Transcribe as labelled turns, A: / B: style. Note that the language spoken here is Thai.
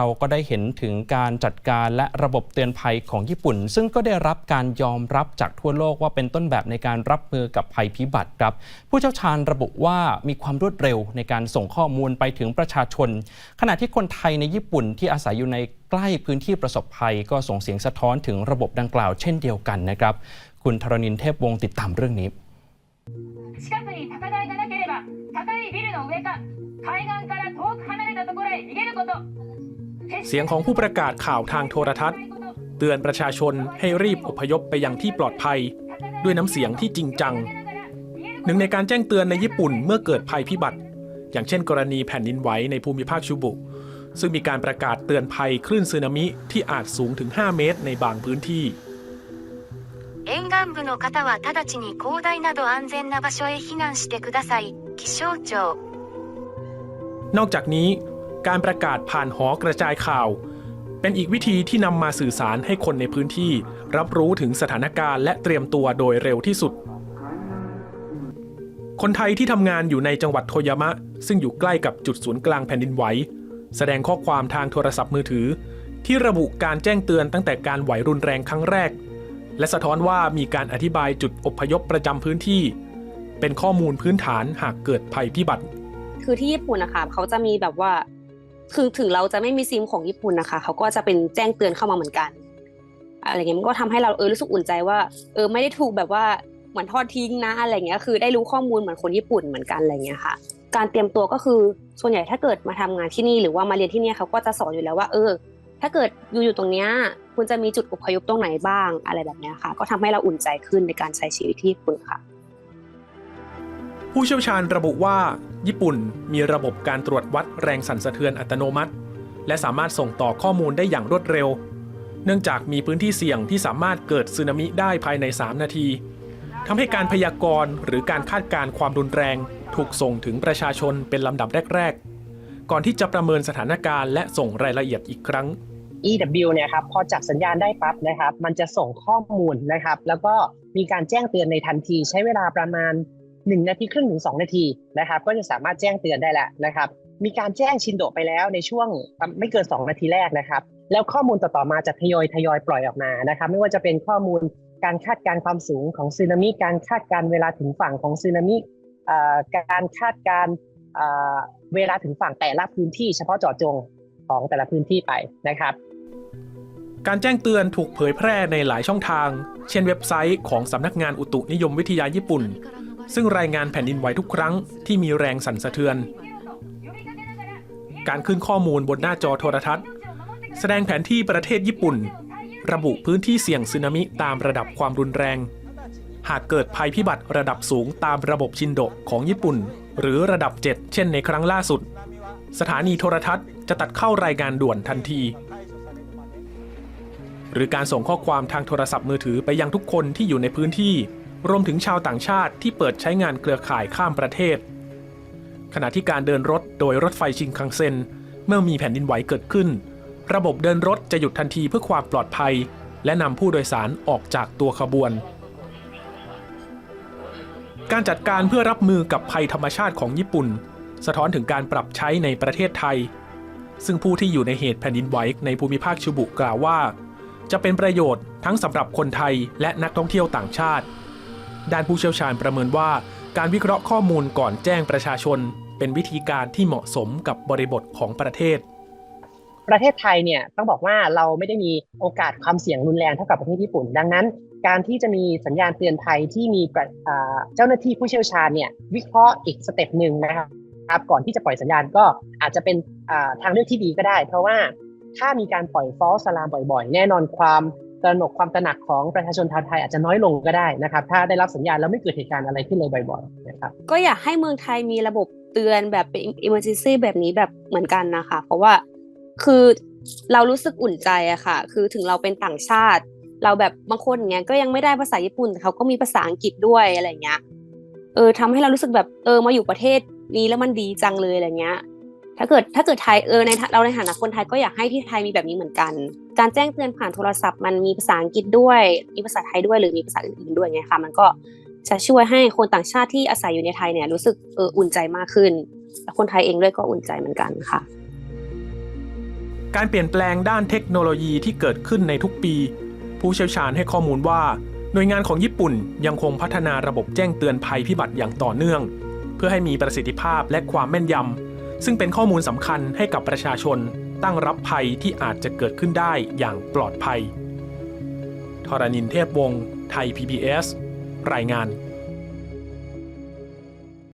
A: เราก็ได้เห็นถึงการจัดการและระบบเตือนภัยของญี่ปุ่น ซึ่งก็ได้รับการยอมรับจากทั่วโลกว่าเป็นต้นแบบในการรับมือกับภัยพิบัติครับ ผู้เชี่ยวชาญระบุว่ามีความรวดเร็วในการส่งข้อมูลไปถึงประชาชน ขณะที่คนไทยในญี่ปุ่นที่อาศัยอยู่ในใกล้พื้นที่ประสบภัย ก็ส่งเสียงสะท้อนถึงระบบดังกล่าวเช่นเดียวกันนะครับ คุณธรณินเทพวงศ์ติดตามเรื่องนี้
B: 近くに高台がなければ高いビルの上か海岸から遠く離れたところへ逃げること決して
C: เสียงของผู้ประกาศข่าวทางโทรทัศน์ เตือนประชาชนให้รีบอพยพไปยังที่ปลอดภัย ด้วยน้ำเสียงที่จริงจัง หนึ่งในการแจ้งเตือนในญี่ปุ่นเมื่อเกิดภัยพิบัติ อย่างเช่นกรณีแผ่นดินไหวในภูมิภาคชูบุ ซึ่งมีการประกาศเตือนภัยคลื่นสึนามิที่อาจสูงถึง 5 เมตรในบางพื้นที่
D: 沿岸部の方は直ちに広大など安全な場所へ避難してください。気象庁
C: นอกจากนี้ การประกาศผ่านหอกระจายข่าว เป็นอีกวิธีที่นำมาสื่อสารให้คนในพื้นที่ รับรู้ถึงสถานการณ์และเตรียมตัวโดยเร็วที่สุด คนไทยที่ทำงานอยู่ในจังหวัดโทยามะ ซึ่งอยู่ใกล้กับจุดศูนย์กลางแผ่นดินไหวแสดงข้อความทางโทรศัพท์มือถือ ที่ระบุการแจ้งเตือนตั้งแต่การไหวรุนแรงครั้งแรก และสะท้อนว่ามีการอธิบายจุดอพยพประจำพื้นที่ เป็นข้อมูลพื้นฐานหากเกิดภัยพิบัติ
E: คือที่ญี่ปุ่นนะคะเขาจะมีแบบว่า คือถึงเราจะไม่มีซิมของญี่ปุ่นนะคะเขาก็จะเป็นแจ้งเตือนเข้ามาเหมือนกัน อะไรเงี้ยมันก็ทำให้เราเออรู้สึกอุ่นใจว่า เออไม่ได้ถูกแบบว่าเหมือนทอดทิ้งนะอะไรเงี้ยคือได้รู้ข้อมูลเหมือนคนญี่ปุ่นเหมือนกันอะไรเงี้ยค่ะ การเตรียมตัวก็คือส่วนใหญ่ถ้าเกิดมาทำงานที่นี่หรือว่ามาเรียนที่นี่เขาก็จะสอนอยู่แล้วว่า เออ ถ้าเกิดอยู่อยู่ตรงเนี้ยคุณจะมีจุดอพยพตรงไหนบ้างอะไรแบบเนี้ยค่ะ ก็ทำให้เราอุ่นใจขึ้นในการใช้ชีวิตที่ญี่ปุ่นค่ะ
C: ผู้เชี่ยวชาญระบุว่า ญี่ปุ่นมีระบบการตรวจวัดแรงสั่นสะเทือนอัตโนมัติ และสามารถส่งต่อข้อมูลได้อย่างรวดเร็ว เนื่องจากมีพื้นที่เสี่ยงที่สามารถเกิดสึนามิได้ภายใน 3 นาทีทำให้การพยากรณ์หรือการคาดการณ์ความรุนแรง ถูกส่งถึงประชาชนเป็นลำดับแรก ๆ ก่อนที่จะประเมินสถานการณ์และส่งรายละเอียดอีกครั้ง
F: EW เนี่ยครับพอจับสัญญาณได้ปั๊บนะครับ มันจะส่งข้อมูลนะครับ แล้วก็มีการแจ้งเตือนในทันทีใช้เวลาประมาณ 1 นาทีครึ่งถึง 2 นาทีนะครับก็จะสามารถแจ้งเตือนได้แล้วนะครับมีการแจ้งชินโดไปแล้วในช่วงไม่เกิน 2 นาทีแรกนะครับแล้วข้อมูลต่อๆมาจะทยอยทยอยปล่อยออกมานะครับไม่ว่าจะเป็นข้อมูลการคาดการณ์ความสูงของสึนามิการคาดการเวลาถึงฝั่งของสึนามิการคาดการเอ่อเวลาถึงฝั่งแต่ละพื้นที่เฉพาะเจาะจงของแต่ละพื้นที่ไปนะครับ
C: การแจ้งเตือนถูกเผยแพร่ในหลายช่องทาง เช่นเว็บไซต์ของสำนักงานอุตุนิยมวิทยาญี่ปุ่น ซึ่งรายงานแผ่นดินไหวทุกครั้งที่มีแรงสั่นสะเทือน การขึ้นข้อมูลบนหน้าจอโทรทัศน์ แสดงแผนที่ประเทศญี่ปุ่น ระบุพื้นที่เสี่ยงสึนามิตามระดับความรุนแรง หากเกิดภัยพิบัติระดับสูงตามระบบชินโดของญี่ปุ่น หรือระดับ 7 เช่นในครั้งล่าสุด สถานีโทรทัศน์จะตัดเข้ารายงานด่วนทันทีหรือการส่งข้อความทางโทรศัพท์มือถือไปยังทุกคนที่อยู่ในพื้นที่ รวมถึงชาวต่างชาติที่เปิดใช้งานเครือข่ายข้ามประเทศ ขณะที่การเดินรถโดยรถไฟชิงคังเซ็น เมื่อมีแผ่นดินไหวเกิดขึ้น ระบบเดินรถจะหยุดทันทีเพื่อความปลอดภัย และนำผู้โดยสารออกจากตัวขบวน การจัดการเพื่อรับมือกับภัยธรรมชาติของญี่ปุ่น สะท้อนถึงการปรับใช้ในประเทศไทย ซึ่งผู้ที่อยู่ในเหตุแผ่นดินไหวในภูมิภาคชูบุกล่าวว่า จะเป็นประโยชน์ทั้งสำหรับคนไทยและนักท่องเที่ยวต่างชาติ ด้านผู้เชี่ยวชาญประเมินว่า การวิเคราะห์ข้อมูลก่อนแจ้งประชาชน เป็นวิธีการที่เหมาะสมกับบริบทของประเทศ
F: ประเทศไทยเนี่ยต้องบอกว่าเราไม่ได้มีโอกาสความเสี่ยงรุนแรงเท่ากับประเทศญี่ปุ่น ดังนั้น การที่จะมีสัญญาณเตือนภัยที่มีเจ้าหน้าที่ผู้เชี่ยวชาญเนี่ยวิเคราะห์อีกสเต็ปหนึ่งนะครับครับก่อนที่จะปล่อยสัญญาณก็อาจจะเป็นทางเลือกที่ดีก็ได้ เพราะว่าถ้ามีการปล่อยฟอลสลามบ่อย ๆ แน่นอนความ ตระหนกความตระหนักของประชาชนชาวไทยอาจจะน้อยลงก็ได้นะครับ ถ้าได้รับสัญญาณแล้วไม่เกิดเหตุการณ์อะไรขึ้นเลยบ่อยๆนะครับ
E: ก็อยากให้เมืองไทยมีระบบเตือนแบบเป็น emergency แบบนี้แบบเหมือนกันนะคะ เพราะว่าคือเรารู้สึกอุ่นใจอะค่ะ คือถึงเราเป็นต่างชาติ เราแบบบางคนอย่างเงี้ยก็ยังไม่ได้ภาษาญี่ปุ่นแต่เขาก็มีภาษาอังกฤษด้วยอะไรเงี้ยเออทำให้เรารู้สึกแบบเออมาอยู่ประเทศนี้แล้วมันดีจังเลยอะไรเงี้ย ถ้าเกิดถ้าเกิดไทยเออในเราในฐานะคนไทยก็อยากให้ที่ไทยมีแบบนี้เหมือนกัน การแจ้งเตือนผ่านโทรศัพท์มันมีภาษาอังกฤษด้วย มีภาษาไทยด้วยหรือมีภาษาอื่นๆด้วยไงคะมันก็จะช่วยให้คนต่างชาติที่อาศัยอยู่ในไทยเนี่ยรู้สึกเอออุ่นใจมากขึ้นและคนไทยเองด้วยก็อุ่นใจเหมือนกันค่ะ
C: การเปลี่ยนแปลงด้านเทคโนโลยีที่เกิดขึ้นในทุกปี ผู้เชี่ยวชาญให้ข้อมูลว่า หน่วยงานของญี่ปุ่นยังคงพัฒนาระบบแจ้งเตือนภัยพิบัติอย่างต่อเนื่อง เพื่อให้มีประสิทธิภาพและความแม่นยำ ซึ่งเป็นข้อมูลสำคัญให้กับประชาชน ตั้งรับภัยที่อาจจะเกิดขึ้นได้อย่างปลอดภัยทรณินเทพวงศ์ไทย PBS รายงาน